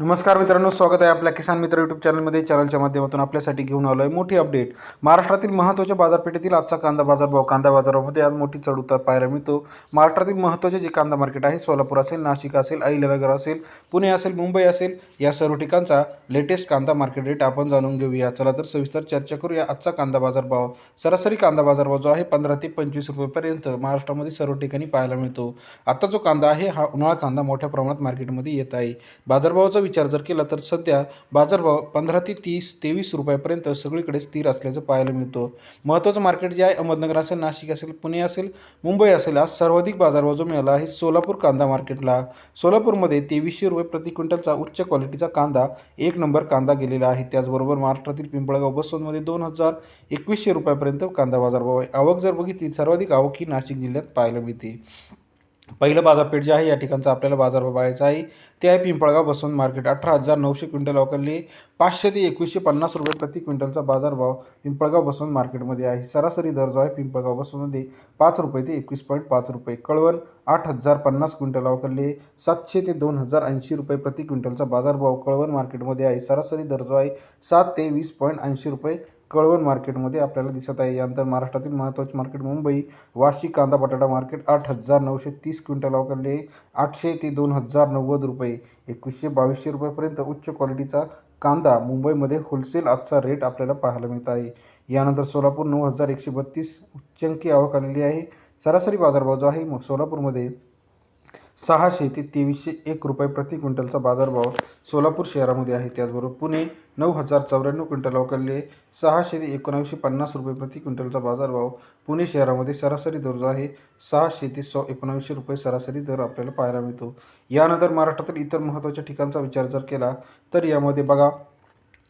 नमस्कार मित्रांनो स्वागत आहे आपल्या किसान मित्र यूट्यूब चॅनलमध्ये चॅनलच्या माध्यमातून आपल्यासाठी घेऊन आलो आहे मोठी अपडेट महाराष्ट्रातील महत्त्वाच्या बाजारपेठेतील आजचा कांदा बाजारभाव कांदा बाजारामध्ये आज मोठी चढ उतार पाहायला मिळतो. महाराष्ट्रातील महत्त्वाचे जे कांदा मार्केट आहे सोलापूर असेल नाशिक असेल अहिल्यानगर असेल पुणे असेल मुंबई असेल या सर्व ठिकाणचा लेटेस्ट कांदा मार्केट रेट आपण जाणून घेऊया. चला तर सविस्तर चर्चा करूया आजचा कांदा बाजारभाव. सरासरी कांदा बाजारभाव जो आहे पंधरा ते पंचवीस रुपयेपर्यंत महाराष्ट्रामध्ये सर्व ठिकाणी पाहायला मिळतो. आता जो कांदा आहे हा उन्हाळा कांदा मोठ्या प्रमाणात मार्केटमध्ये येत आहे. बाजारभावाचा विचार जर केला तर सध्या बाजारभाव पंधरा ते तीस तेवीस रुपयापर्यंत सगळीकडे स्थिर असल्याचं पाहायला मिळतो. महत्त्वाचं मार्केट जे आहे अहमदनगर असेल नाशिक असेल पुणे असेल मुंबई असेल आज सर्वाधिक बाजारभाव जो मिळाला आहे सोलापूर कांदा मार्केटला. सोलापूरमध्ये तेवीसशे रुपये प्रति क्विंटलचा उच्च क्वालिटीचा कांदा एक नंबर कांदा गेलेला आहे. त्याचबरोबर महाराष्ट्रातील पिंपळगाव बसोनमध्ये दोन हजार एकवीसशे रुपयापर्यंत कांदा बाजारभाव आहे. आवक जर बघितली सर्वाधिक आवक ही नाशिक जिल्ह्यात पाहायला मिळते. पहिलं बाजारपेठ जे आहे या ठिकाणचा आपल्याला बाजारभाव पाहायचा आहे. ते आहे पिंपळगाव बसवंत मार्केट. अठरा हजार नऊशे क्विंटल अवकरले पाचशे ते एकवीसशे पन्नास रुपये प्रति क्विंटलचा बाजारभाव पिंपळगाव बसवंत मार्केटमध्ये आहे. सरासरी दर जो आहे पिंपळगाव बसवंतमध्ये पाच रुपये ते एकवीस पॉईंट पाच रुपये. कळवण आठ हजार पन्नास क्विंटल अवकरले सातशे ते दोन हजार ऐंशी रुपये प्रति क्विंटलचा बाजारभाव कळवण मार्केटमध्ये आहे. सरासरी दर जो आहे सात ते वीस पॉईंट ऐंशी रुपये कळवण मार्केटमध्ये आपल्याला दिसत आहे. यानंतर महाराष्ट्रातील महत्त्वाचे मार्केट मुंबई वाशी कांदा बटाटा मार्केट आठ हजार नऊशे तीस क्विंटल अवकडले आठशे ते दोन हजार नव्वद रुपये. एकवीसशे बावीसशे रुपयापर्यंत उच्च क्वालिटीचा कांदा मुंबईमध्ये होलसेल आजचा रेट आपल्याला पाहायला मिळत आहे. यानंतर सोलापूर नऊ हजार एकशे बत्तीस उच्चंकी आवक आलेली आहे. सरासरी बाजारभाव जो आहे मग सोलापूरमध्ये सहाशे ते तेवीसशे एक रुपये प्रति क्विंटलचा बाजारभाव सोलापूर शहरामध्ये आहे. त्याचबरोबर पुणे नऊ हजार चौऱ्याण्णव क्विंटल अवकाळले सहाशे ते एकोणावीसशे पन्नास रुपये प्रति क्विंटलचा बाजारभाव पुणे शहरामध्ये सरासरी दर जो आहे सहाशे ते सौ एकोणावीसशे रुपये सरासरी दर आपल्याला पाहायला मिळतो. यानंतर महाराष्ट्रातील इतर महत्त्वाच्या ठिकाणचा विचार जर केला तर यामध्ये बघा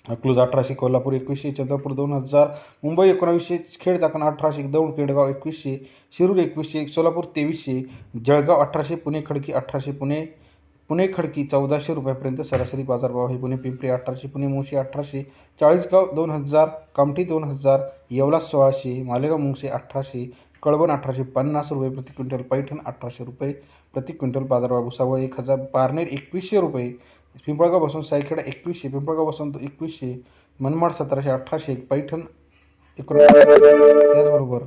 अकलूज अठराशे कोल्हापूर एकवीसशे चंद्रपूर दोन हजार मुंबई एकोणावीसशे खेड चाकण अठराशे दौंड खेडगाव एकवीसशे शिरूर एकवीसशे सोलापूर तेवीसशे जळगाव अठराशे पुणे खडकी अठराशे पुणे पुणे खडकी चौदाशे रुपयापर्यंत सरासरी बाजारभाव आहे. पुणे पिंपरी अठराशे पुणे मुंशी अठराशे चाळीसगाव दोन हजार कामठी दोन हजार येवला सोळाशे मालेगाव मुंगसे अठराशे कळवण अठराशे पन्नास रुपये प्रति क्विंटल पैठण अठराशे रुपये प्रति क्विंटल बाजारभाव भुसावळ एक हजार पारनेर एकवीसशे रुपये पिंपळगावपासून सायखेडा एकवीसशे पिंपळगावपासून तो एकवीसशे मनमाड सतराशे अठराशे पैठण एकोणीसशे त्याचबरोबर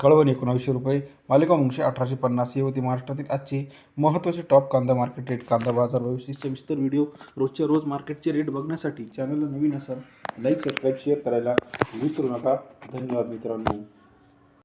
कळवण एकोणावीसशे रुपये मालेगाव मुंगशे अठराशे पन्नास हे होते महाराष्ट्रातील आजचे महत्त्वाचे टॉप कांदा मार्केट रेट कांदा बाजार भविष्य सविस्तर व्हिडिओ रोजच्या रोज मार्केटचे रेट बघण्यासाठी चॅनलला नवीन असाल लाईक सबस्क्राईब शेअर करायला विसरू नका. धन्यवाद मित्रांनो.